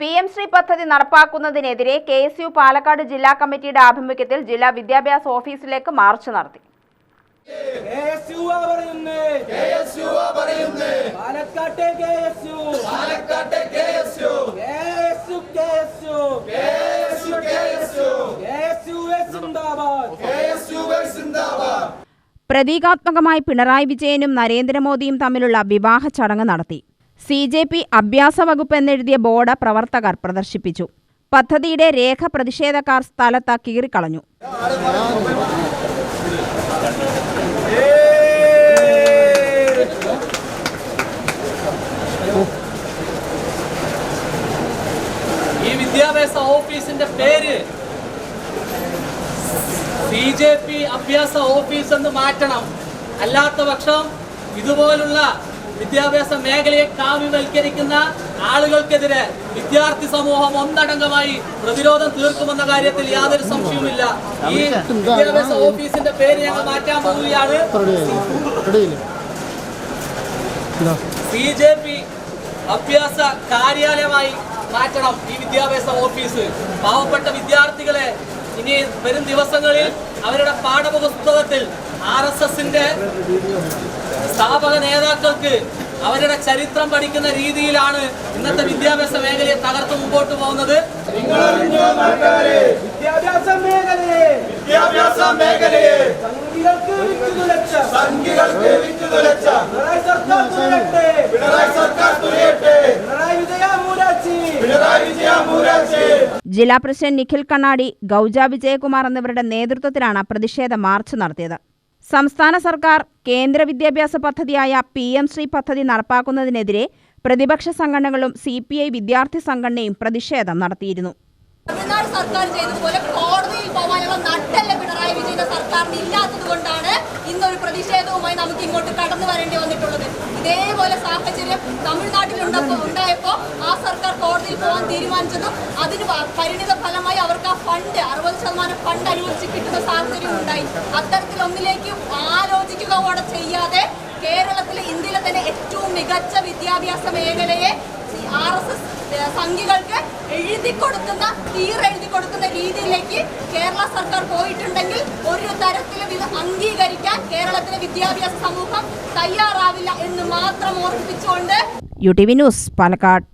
P M Shri പദ്ധതി നടപ്പാക്കുന്നതിനെതിരെ K S U Palakkad ജില്ലാ കമ്മിറ്റിയുടെ ആഭിമുഖ്യത്തിൽ ജില്ലാ വിദ്യാഭ്യാസ ഓഫീസിലേക്ക് മാർച്ച് നടത്തി. പ്രതീകാത്മകമായി പിണറായി വിജയനും നരേന്ദ്രമോദിയും തമ്മിലുള്ള വിവാഹ ചടങ്ങ് നടത്തി സി ജെ പി അഭ്യാസ വകുപ്പ് എന്നെഴുതിയ ബോർഡ് പ്രവർത്തകർ പ്രദർശിപ്പിച്ചു. പദ്ധതിയുടെ രേഖ പ്രതിഷേധക്കാർ സ്ഥലത്ത് കീറിക്കളഞ്ഞു. ഈ വിദ്യാഭ്യാസ ഓഫീസിന്റെ പേര് സി ജെ പി അഭ്യാസ ഓഫീസ് എന്ന് മാറ്റണം. അല്ലാത്ത പക്ഷം ഇതുപോലുള്ള വിദ്യാഭ്യാസ മേഖലയെ കാവ്യവൽക്കരിക്കുന്ന ആളുകൾക്കെതിരെ വിദ്യാർത്ഥി സമൂഹം ഒന്നടങ്കമായി പ്രതിരോധം തീർക്കുമെന്ന കാര്യത്തിൽ യാതൊരു സംശയവുമില്ല. ഈ വിദ്യാഭ്യാസ ഓഫീസിന്റെ പേര് ഞങ്ങൾ മാറ്റാൻ പോവുകയാണ്. സി ജെ പി അഭ്യാസ കാര്യാലയമായി മാറ്റണം ഈ വിദ്യാഭ്യാസ ഓഫീസ്. പാവപ്പെട്ട വിദ്യാർത്ഥികളെ ഇനി വരും ദിവസങ്ങളിൽ അവരുടെ പാഠപുസ്തകത്തിൽ ആർ എസ് എസിന്റെ സ്ഥാപക നേതാക്കൾക്ക് അവരുടെ ചരിത്രം പഠിക്കുന്ന രീതിയിലാണ് ഇന്നത്തെ വിദ്യാഭ്യാസ മേഖലയെ തകർത്ത് മുമ്പോട്ട് പോകുന്നത്. വിദ്യാഭ്യാസ മേഖലയെ സംഘികൾക്ക് വിറ്റുതുലച്ച പിണറായി സർക്കാർ തുലയട്ടെ. പിണറായി വിജയ മൂരാച്ചി. ജില്ലാ പ്രസിഡന്റ് നിഖിൽ കണ്ണാടി ഗൗജ വിജയകുമാർ എന്നിവരുടെ നേതൃത്വത്തിലാണ് പ്രതിഷേധ മാർച്ച് നടത്തിയത്. സംസ്ഥാന സർക്കാർ കേന്ദ്ര വിദ്യാഭ്യാസ പദ്ധതിയായ പി എം ശ്രീ പദ്ധതി നടപ്പാക്കുന്നതിനെതിരെ പ്രതിപക്ഷ സംഘടനകളും സി പി ഐ വിദ്യാർത്ഥി സംഘടനയും പ്രതിഷേധം നടത്തിയിരുന്നു. തമിഴ്നാട് സർക്കാർ ചെയ്തതുപോലെ പോകാനുള്ള പ്രതിഷേധവുമായി നമുക്ക് ഇങ്ങോട്ട് കടന്നു വരേണ്ടി വന്നിട്ടുള്ളത്. ഇതേപോലെ സാഹചര്യം തമിഴ്നാട്ടിൽ ഉണ്ടായപ്പോ ആ സർക്കാർ കോടതിയിൽ പോകാൻ തീരുമാനിച്ചതും അതിന് പരിണിത ഫലമായി അവർക്ക് ആ ഫണ്ട് അറുപത് ശതമാനം ഫണ്ട് അനുവദിച്ച് കിട്ടുന്ന സാഹചര്യം ഉണ്ടായി. അത്തരത്തിലൊന്നിലേക്ക് ആലോചിക്കുക കൂടെ ചെയ്യാതെ കേരളത്തിലെ ഇന്ത്യയിലെ തന്നെ ഏറ്റവും മികച്ച വിദ്യാഭ്യാസ മേഖലയെ ആർ എസ് എസ് സംഘികൾക്ക് എഴുതി കൊടുക്കുന്ന തീരെഴുതി കൊടുക്കുന്ന രീതിയിലേക്ക് കേരള സർക്കാർ പോയിട്ടുണ്ടെങ്കിൽ ഒരു തരത്തിലും ഇത് അംഗീകരിക്കാൻ കേരളത്തിലെ വിദ്യാഭ്യാസ സമൂഹം തയ്യാറാവില്ല എന്ന് മാത്രം ഓർമ്മിപ്പിച്ചുകൊണ്ട് U T V news Palakkad.